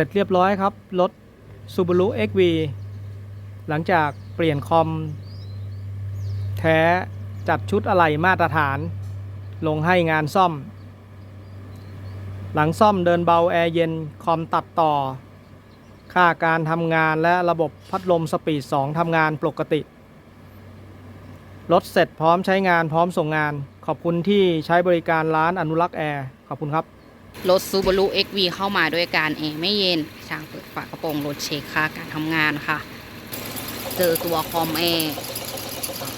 ร็จเรียบร้อยครับ รถ Subaru XV หลังจากเปลี่ยนคอม แท้จัดชุดอะไหล่มาตรฐาน ลงให้งานซ่อม หลังซ่อมเดินเบาแอร์เย็นคอมตัดต่อ ค่าการทำงานและระบบพัดลมสปีด 2ทำงานปกติ รถเสร็จพร้อมใช้งานพร้อมส่งงาน ขอบคุณที่ใช้บริการร้านอนุรักษ์แอร์ ขอบคุณครับ รถ Subaru XV เข้ามาด้วยการแอร์ไม่เย็น ช่างเปิดฝากระโปรงรถเช็คค่าการทำงานค่ะ เจอตัวคอมแอร์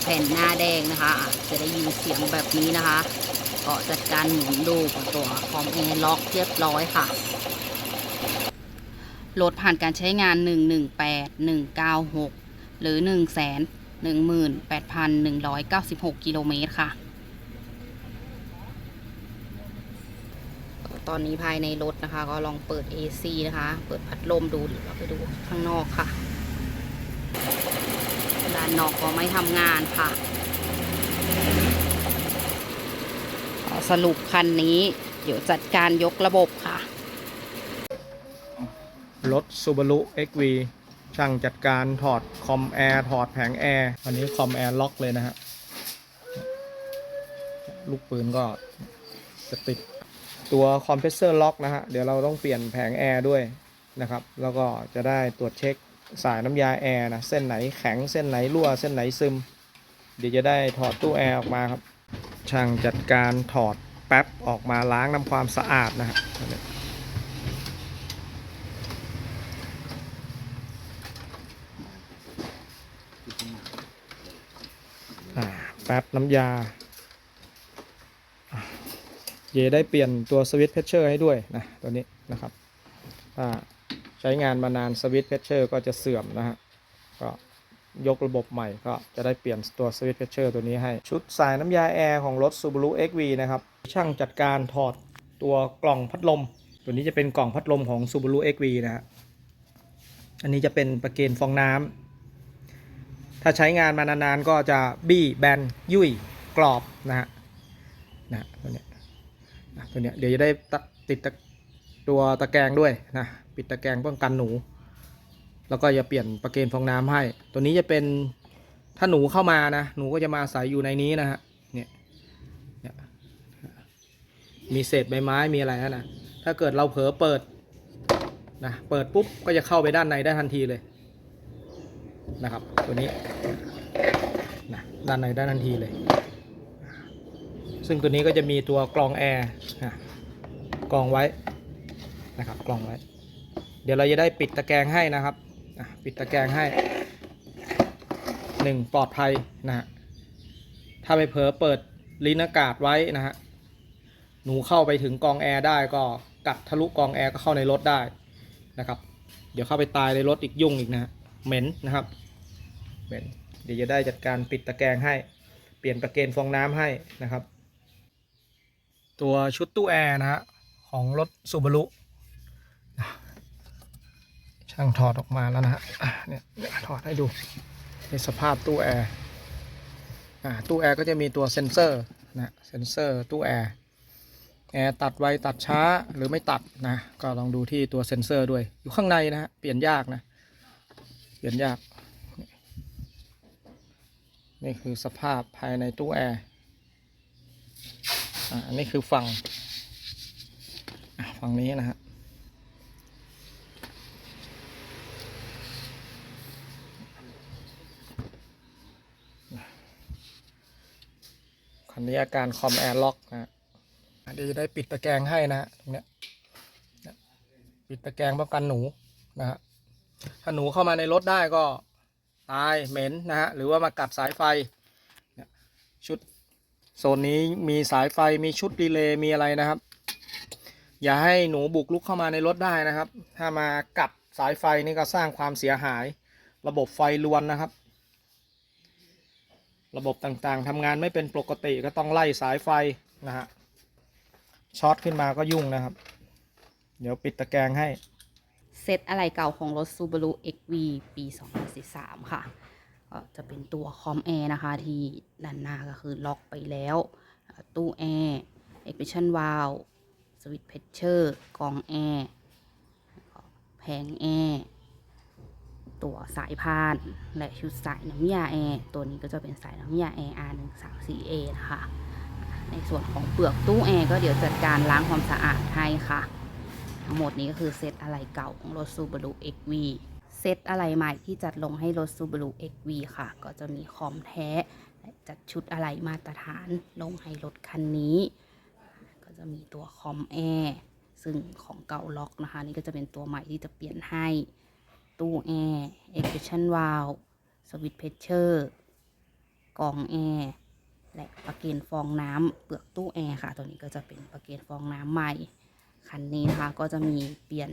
แผ่นหน้าแดงนะคะ จะได้ยินเสียงแบบนี้นะคะ ก็จัดการหมุนดูกับตัวคอมแอร์ล็อกเรียบร้อยค่ะรถผ่านการใช้งาน 118 196 หรือ 1 1 18,196 กิโลเมตรค่ะ ตอนนี้ภายในรถนะคะ ก็ลองเปิด AC นะคะ เปิดพัดลมดูหรือเราไปดูข้างนอกค่ะด้านนอกก็ไม่ทำงานค่ะ สรุปคันนี้ เดี๋ยวจัดการยกระบบค่ะ รถ Subaru XV ช่างจัดการถอดคอมแอร์ถอดแผงแอร์อันนี้คอมแอร์ล็อกเลยนะฮะ ลูกปืนก็จะติด ตัวคอมเพรสเซอร์ล็อกนะฮะ เดี๋ยวเราต้องเปลี่ยนแผงแอร์ด้วยนะครับ แล้วก็จะได้ตรวจเช็คสายน้ำยาแอร์นะ เส้นไหนแข็ง เส้นไหนรั่ว เส้นไหนซึม เดี๋ยวจะได้ถอดตู้แอร์ออกมาครับ ช่างจัดการถอดแป๊บออกมาล้างน้ำความสะอาดนะฮะแป๊บน้ำยา เยได้เปลี่ยนตัวสวิตช์เพชเชอร์ให้ด้วยนะตัวนี้นะครับถ้าใช้งานมานานสวิตช์เพชเชอร์ก็จะเสื่อมนะฮะก็ยกระบบใหม่ก็จะได้เปลี่ยนตัวสวิตช์เพชเชอร์ตัวนี้ให้ชุดสายน้ำยาแอร์ของรถ Subaru XV นะครับช่างจัดการถอดตัวกล่องพัดลม ตัวนี้จะเป็นกล่องพัดลมของ Subaru XV นะฮะอันนี้จะเป็นประเกนฟองน้ำถ้าใช้งานมานานๆก็จะบี้แบนยุ่ยกรอบนะฮะนะตัวเนี้ย ตัวเนี้ยเดี๋ยวจะได้ตะติดตะตัวตะแกรงด้วยนะปิดตะแกรงป้องกันหนู แล้วก็จะเปลี่ยนประเกนฟองน้ำให้ ตัวนี้จะเป็นถ้าหนูเข้ามานะหนูก็จะมาอาศัยอยู่ในนี้นะฮะเนี่ยมีเศษใบไม้มีอะไรนะ ถ้าเกิดเราเผลอเปิดนะเปิดปุ๊บก็จะเข้าไปด้านในได้ทันทีเลยนะครับ ตัวนี้นะด้านในได้ทันทีเลย ซึ่งตัวนี้ก็จะมีตัวกรองแอร์นะกรองไว้นะครับกรองไว้ เดี๋ยวเราจะได้ปิดตะแกรงให้นะครับปิดตะแกรงให้หนึ่งปลอดภัยนะฮะถ้าไปเผลอเปิดลิ้นอากาศไว้นะฮะหนูเข้าไปถึงกองแอร์ได้ก็กัดทะลุกองแอร์ก็เข้าในรถได้นะครับ เดี๋ยวเข้าไปตายในรถอีกยุ่งอีกนะฮะเหม็นนะครับเป็นเดี๋ยวจะได้จัดการปิดตะแกรงให้ เปลี่ยนประเกนฟองน้ำให้นะครับ ตัวชุดตู้แอร์นะฮะของรถซูบารุช่างถอดออกมาแล้วนะฮะเนี่ยถอดให้ดูในสภาพตู้แอร์อ่าตู้แอร์ก็จะมีตัวเซ็นเซอร์นะเซ็นเซอร์ตู้แอร์แอร์ตัดไวตัดช้าหรือไม่ตัดนะ ก็ลองดูที่ตัวเซ็นเซอร์ด้วย อยู่ข้างในนะฮะเปลี่ยนยากนะ เปลี่ยนยาก นี่คือสภาพภายในตู้แอร์ อันนี้คือฝั่งฝั่งนี้นะฮะคันนี้อาการคอมแอร์ล็อกนะฮะอะเดี๋ยวจะได้ปิดตะแกรงให้นะฮะตรงเนี้ยปิดตะแกรงป้องกันหนูนะฮะถ้าหนูเข้ามาในรถได้ก็ตายเหม็นนะฮะหรือว่ามากัดสายไฟชุด โซนนี้มีสายไฟมีชุดดีเลย์มีอะไรนะครับ อย่าให้หนูบุกลุกเข้ามาในรถได้นะครับ ถ้ามากัดสายไฟนี่ก็สร้างความเสียหาย ระบบไฟรวนนะครับ ระบบต่างๆทำงานไม่เป็นปกติก็ต้องไล่สายไฟนะฮะช็อตขึ้นมาก็ยุ่งนะครับ เดี๋ยวปิดตะแกรงให้ เซตอะไรเก่าของรถ Subaru XV ปี 2013 ค่ะ ก็จะเป็นตัวคอมแอร์นะคะ ที่ด้านหน้าก็คือล็อกไปแล้ว ตู้แอร์ Ignition Valve สวิตช์เพชเชอร์กองแอร์แผแผงแอร์ตัวสายพาน และชุดสายน้ำยาแอร์ตัวนี้ก็จะเป็นสายน้ำยาแอร์ R134A นะคะในส่วนของเปลือกตู้แอร์ก็เดี๋ยวจัดการล้างความสะอาดให้ค่ะ ทั้งหมดนี้ก็คือเซตอะไรเก่าของรถ Subaru XV เซตอะไรใหม่ที่จัดลงให้รถ Subaru XV ค่ะ ก็จะมีคอมแท้และจัดชุดอะไรมาตรฐานลงให้รถคันนี้ ก็จะมีตัวคอมแอร์ซึ่งของเก่าล็อกนะคะ นี่ก็จะเป็นตัวใหม่ที่จะเปลี่ยนให้ ตู้แอร์ Expression Valve สวิตช์เพชเชอร์กรองแอร์และประเกนฟองน้ำเปลือกตู้แอร์ค่ะ ตัวนี้ก็จะเป็นประเกนฟองน้ำใหม่ คันนี้นะคะก็จะมีเปลี่ยน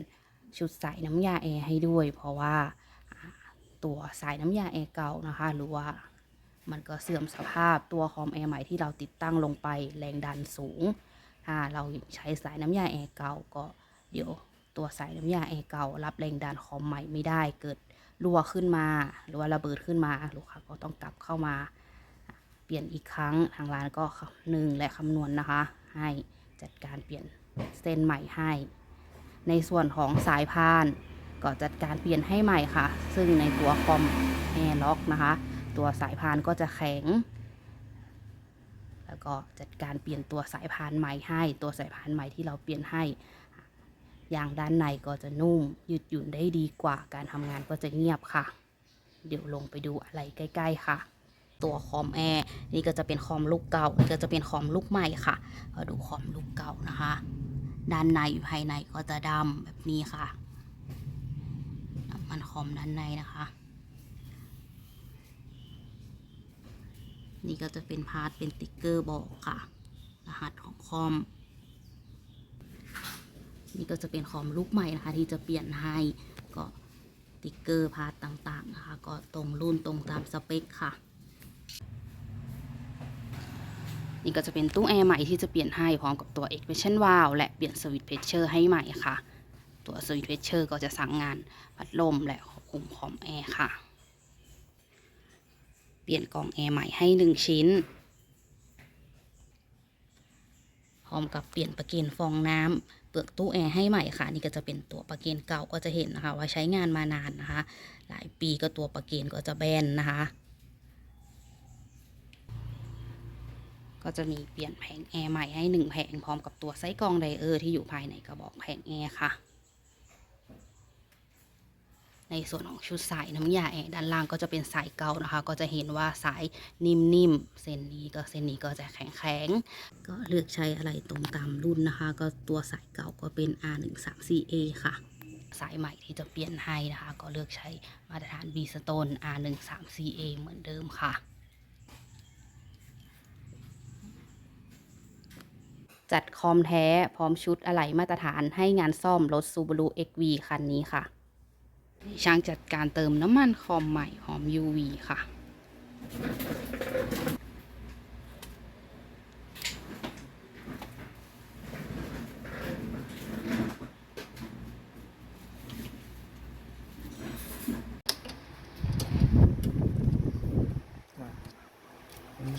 ชุดสายน้ำยาแอร์ให้ด้วย เพราะว่าตัวสายน้ำยาแอร์เก่านะคะ หรือว่ามันก็เสื่อมสภาพตัวคอมแอร์ใหม่ที่เราติดตั้งลงไปแรงดันสูง ถ้าเราใช้สายน้ำยาแอร์เก่าก็เดี๋ยวตัวสายน้ำยาแอร์เก่ารับแรงดันคอมใหม่ไม่ได้เกิดรั่วขึ้นมา หรือว่าระเบิดขึ้นมาลูกค้าก็ต้องกลับเข้ามาเปลี่ยนอีกครั้งทางร้านก็หนึ่งและคำนวณนะคะ ให้จัดการเปลี่ยนเส้นใหม่ให้ ในส่วนของสายพาน ก็จัดการเปลี่ยนให้ใหม่ค่ะ ซึ่งในตัวคอมแอร์ล็อกนะคะ ตัวสายพานก็จะแข็ง แล้วก็จัดการเปลี่ยนตัวสายพานใหม่ให้ ตัวสายพานใหม่ที่เราเปลี่ยนให้ยางด้านในก็จะนุ่ม ยืดหยุ่นได้ดีกว่า การทำงานก็จะเงียบค่ะ เดี๋ยวลงไปดูอะไรใกล้ ๆ ค่ะ ตัวคอมแอร์นี่ก็จะเป็นคอมลูกเก่านี่ก็จะเป็นคอมลูกใหม่ค่ะดูคอมลูกเก่านะคะ ด้านในภายในก็จะดำแบบนี้ค่ะน้ำมันคอมด้านในนะคะ นี่ก็จะเป็นพาร์ทเป็นติ๊กเกอร์บอกค่ะ รหัสของคอม นี่ก็จะเป็นคอมลูกใหม่นะคะ ที่จะเปลี่ยนให้ก็ติ๊กเกอร์พาร์ทต่างๆนะคะ ก็ตรงรุ่นตรงตามสเปคค่ะ นี่ก็จะเป็นตู้แอร์ใหม่ที่จะเปลี่ยนให้พร้อมกับตัว expansion valve และเปลี่ยนสวิตช์เพชเชอร์ให้ใหม่ค่ะ ตัวสวิตช์เพชเชอร์ก็จะสั่งงานพัดลมและควบคุมคอมแอร์ค่ะ เปลี่ยนกล่องแอร์ใหม่ให้หนึ่งชิ้น พร้อมกับเปลี่ยนประเกนฟองน้ำเปลือกตู้แอร์ให้ใหม่ค่ะ นี่ก็จะเป็นตัวประเกนเก่าก็จะเห็นนะคะ ว่าใช้งานมานานนะคะ หลายปีก็ตัวประเกนก็จะแบนนะคะ ก็จะมีเปลี่ยนแผงแอร์ใหม่ให้หนึ่งแผงพร้อมกับตัวไส้กรองไดเออร์ที่อยู่ภายในกระบอกแผงแอร์ค่ะ ในส่วนของชุดสายน้ำยาแอร์ด้านล่างก็จะเป็นสายเก่านะคะ ก็จะเห็นว่าสายนิ่มๆเส้นนี้ก็เส้นนี้ก็จะแข็งๆก็เลือกใช้อะไรตรงตามรุ่นนะคะ ก็ตัวสายเก่าก็เป็น R134A ค่ะสายใหม่ที่จะเปลี่ยนให้นะคะ ก็เลือกใช้มาตรฐาน B Stone R134A เหมือนเดิมค่ะ จัดคอมแท้พร้อมชุดอะไหล่มาตรฐานให้งานซ่อมรถ Subaru XV คันนี้ค่ะ ช่างจัดการเติมน้ำมันคอมใหม่หอม UV ค่ะ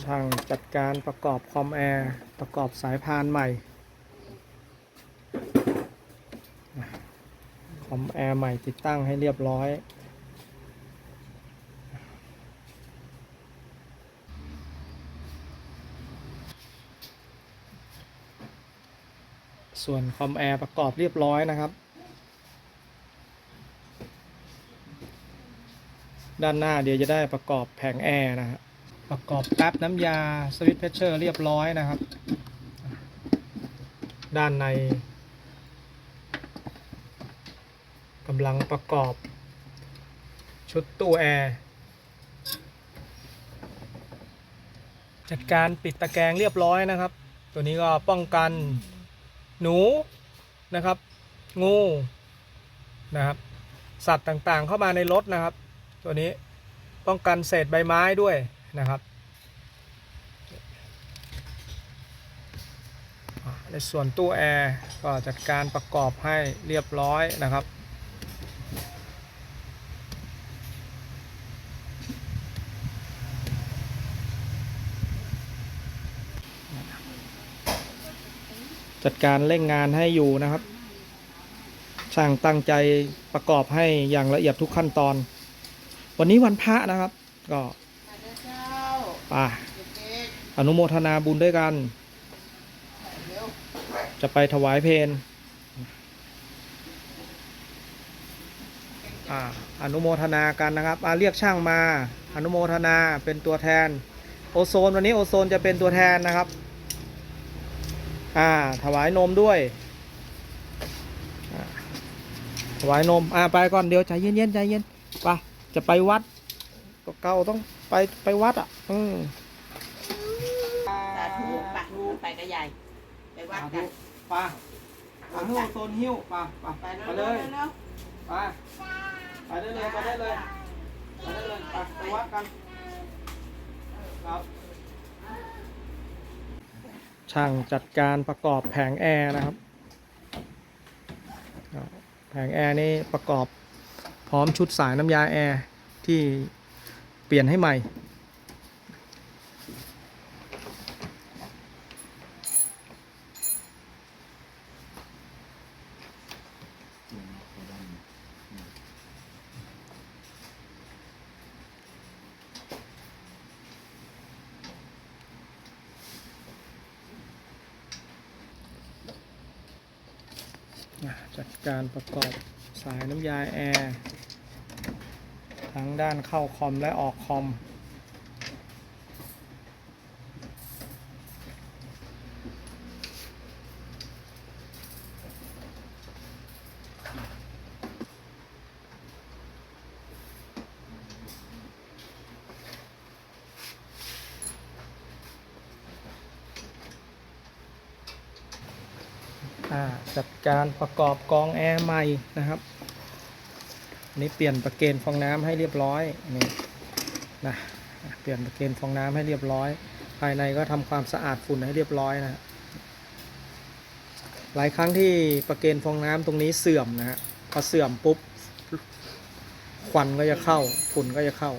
ช่างจัด การประกอบคอมแอร์ประกอบสายพานใหม่ คอมแอร์ใหม่ติดตั้งให้เรียบร้อย ส่วนคอมแอร์ประกอบเรียบร้อยนะครับ ด้านหน้าเดี๋ยวจะได้ประกอบแผงแอร์นะฮะ ประกอบแป๊บน้ำยาสวิตช์เพชเชอร์เรียบร้อยนะครับ ด้านในกำลังประกอบชุดตู้แอร์จัดการปิดตะแกรงเรียบร้อยนะครับ ตัวนี้ก็ป้องกันหนูนะครับ งูนะครับ สัตว์ต่างๆเข้ามาในรถนะครับ ตัวนี้ป้องกันเศษใบไม้ด้วย นะครับในส่วนตู้แอร์ก็จัดการประกอบให้เรียบร้อยนะครับ จัดการเร่งงานให้อยู่นะครับ ช่างตั้งใจประกอบให้อย่างละเอียดทุกขั้นตอน วันนี้วันพระนะครับ ก็ ป่าอนุโมทนาบุญด้วยกัน จะไปถวายเพลอนุโมทนากันนะครับเรียกช่างมา อนุโมทนาเป็นตัวแทน โอโซนวันนี้โอโซนจะเป็นตัวแทนนะครับ อ่า ถวายนมด้วย ถวายนม อ่า ไปก่อนเดี๋ยวใจเย็นๆใจเย็นไปจะไปวัดก็เก่าต้อง ไปไปวัดอะ อืมสาธุปะไปกับยายไปวัดกันไปไปหิ้วโซนหิ้วไปไปไปไปเร็เลวยเร็วไปไปได้เลยไปได้เลยไปได้เลยไปไปวัดกันครับช่างจัดการประกอบแผงแอร์นะครับ แผงแอร์นี่ประกอบพร้อมชุดสายน้ำยาแอร์ที่ เปลี่ยนให้ใหม่ จัดการประกอบสายน้ำยาแอร์ ทั้งด้านเข้าคอมและออกคอมอ่าจัดการประกอบกองแอร์ใหม่นะครับ นี้เปลี่ยนประเกนฟองน้ำให้เรียบร้อยนี่นะเปลี่ยนประเกนฟองน้ำให้เรียบร้อย ภายในก็ทำความสะอาดฝุ่นให้เรียบร้อยนะหลายครั้งที่ประเกนฟองน้ำตรงนี้เสื่อมนะฮะพอเสื่อมปุ๊บควันก็จะเข้าฝุ่นก็จะเข้า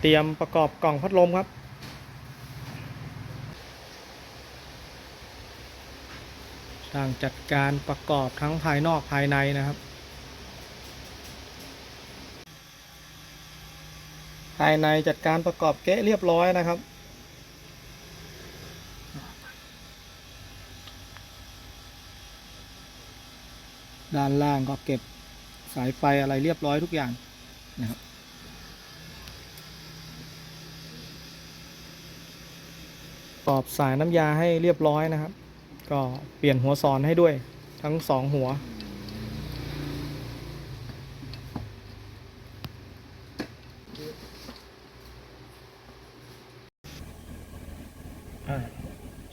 เตรียมประกอบกล่องพัดลมครับช่างจัดการประกอบทั้งภายนอกภายในนะครับายในจัดการประกอบเกะเรียบร้อยนะครับ ด้านล่างก็เก็บสายไฟอะไรเรียบร้อยทุกอย่างนะครับประกอบสายน้ำยาให้เรียบร้อยนะครับ ก็เปลี่ยนหัวสอนให้ด้วยทั้งสองหัว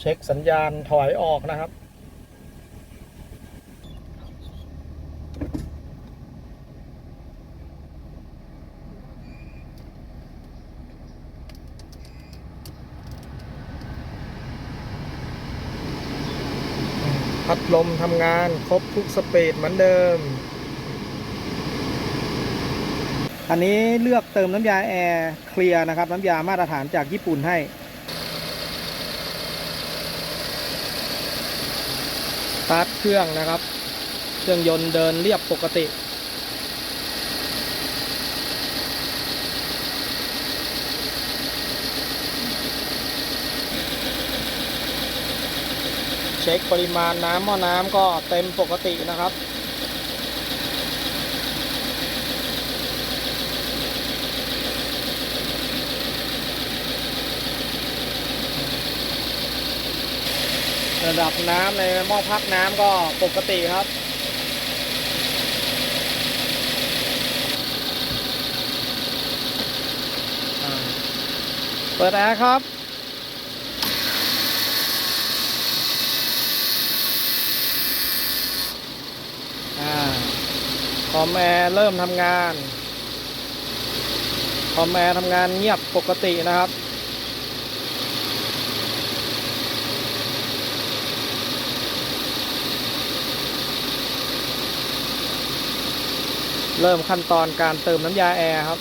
ช็คสัญญาณถอยออกนะครับ พัดลมทำงานครบทุกสเปดเหมือนเดิม อันนี้เลือกเติมน้ำยาแอร์เคลียร์นะครับ น้ำยามาตรฐานจากญี่ปุ่นให้ สตาร์ท เครื่องนะครับ เครื่องยนต์เดินเรียบปกติ เช็คปริมาณน้ำหม้อน้ำก็เต็มปกตินะครับ ระดับน้ำในหม้อพักน้ำก็ปกติครับเปิดแอร์ครับอ่าคอมแอร์เริ่มทำงาน คอมแอร์ทำงานเงียบปกตินะครับ เริ่มขั้นตอนการเติมน้ำยาแอร์ครับ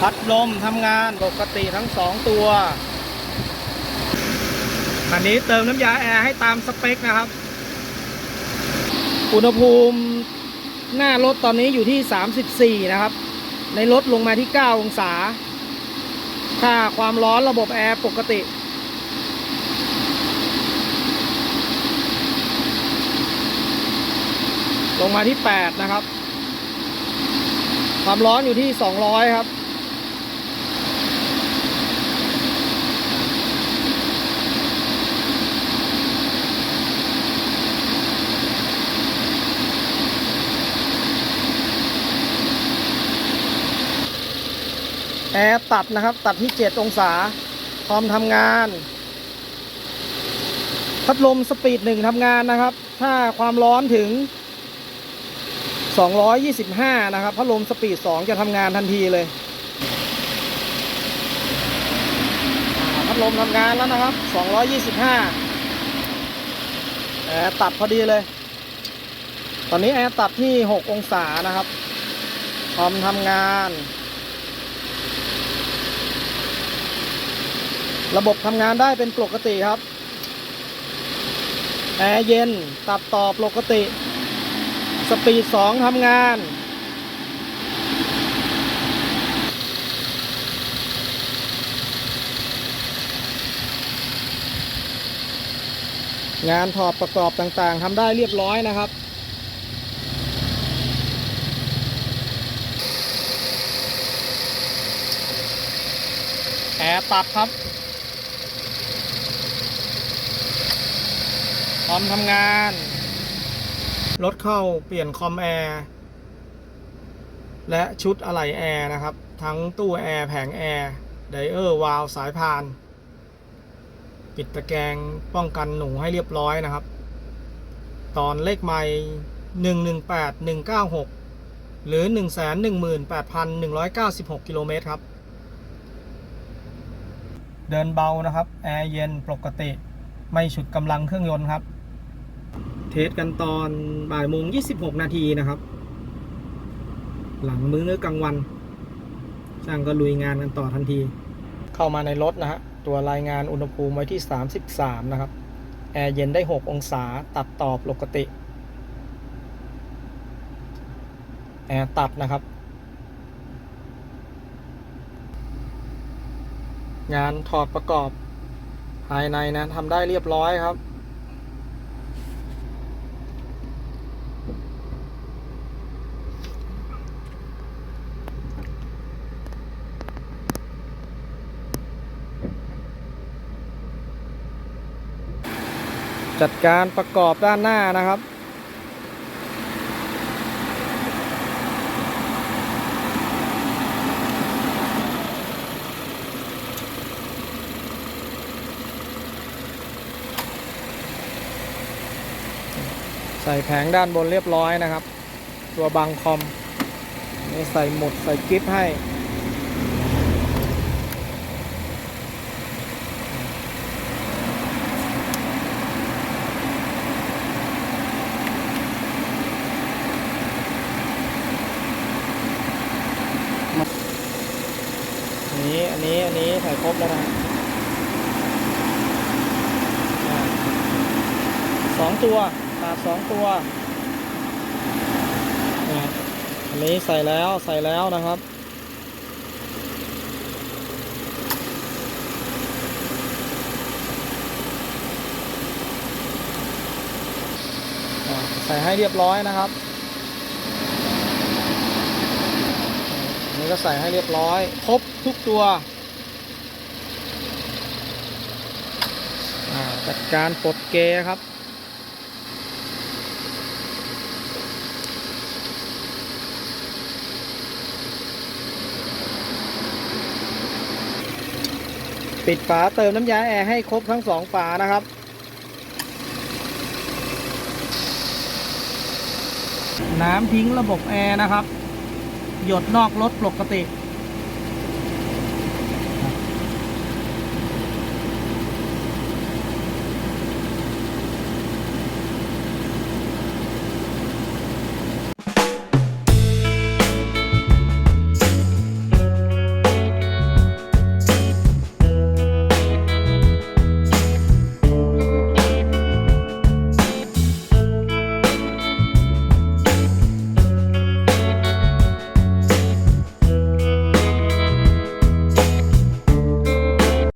พัดลมทำงานปกติทั้งสองตัว อันนี้เติมน้ำยาแอร์ให้ตามสเปคนะครับ อุณหภูมิหน้ารถตอนนี้อยู่ที่ 34 นะครับ ในรถลงมาที่ 9 องศา ค่าความร้อนระบบแอร์ปกติ ลงมาที่ 8 นะครับ ความร้อนอยู่ที่ 200 ครับ แอร์ตัดนะครับ ตัดที่ 7 องศา พร้อมทำงาน พัดลมสปีดหนึ่งทำงานนะครับ ถ้าความร้อนถึง 225 นะครับ พัดลมสปีด 2 จะทำงานทันทีเลย พัดลมทำงานแล้วนะครับ 225แอร์ตัดพอดีเลย ตอนนี้แอร์ตัดที่ 6 องศานะครับพร้อมทำงาน ระบบทำงานได้เป็นปกติครับ แอร์เย็น ตัดต่อปกติ สปีด2ทำงาน งานถอดประกอบต่างๆทำได้เรียบร้อยนะครับแอร์ตัดครับพร้อมทำงาน รถเข้าเปลี่ยนคอมแอร์และชุดอะไหล่แอร์นะครับ ทั้งตู้แอร์แผงแอร์ไดเออร์วาล์วสายพาน ปิดตะแกรงป้องกันหนูให้เรียบร้อยนะครับ ตอนเลขไม่หนึ่งหนึ่งแปดหนึ่งเก้าหกหรือหนึ่งแสนหนึ่งหมื่นแปดพันหนึ่งร้อยเก้าสิบหกกิโลเมตรครับ เดินเบานะครับ แอร์เย็นปกติ ไม่ฉุดกำลังเครื่องยนต์ครับ เทสกันตอนบ่ายโมง26นาทีนะครับ หลังมื้อกลางวันช่างก็ลุยงานกันต่อทันที เข้ามาในรถนะฮะ ตัวรายงานอุณหภูมิไว้ที่ 33 นะครับ แอร์เย็นได้ 6 องศาตัดต่อปกติ แอร์ตัดนะครับ งานถอดประกอบ ภายในนะทำได้เรียบร้อยครับ จัดการประกอบด้านหน้านะครับ ใส่แผงด้านบนเรียบร้อยนะครับ ตัวบังคอมนี่ใส่หมุดใส่กิฟให้ อั นี้อันนี้อันนี้ใส่ครบแล้วนะสองตัวขาดสองตัวอันนี้ใส่แล้วใส่แล้วนะครับใส่ให้เรียบร้อยนะครับนนี้ก็ใส่ให้เรียบร้อย ครบทุกตัวอ่า จัดการปลดเกยครับ ปิดฝาเติมน้ำยาแอร์ให้ครบทั้งสองฝานะครับน้ำทิ้งระบบแอร์นะครับ หยดนอกรถปกติ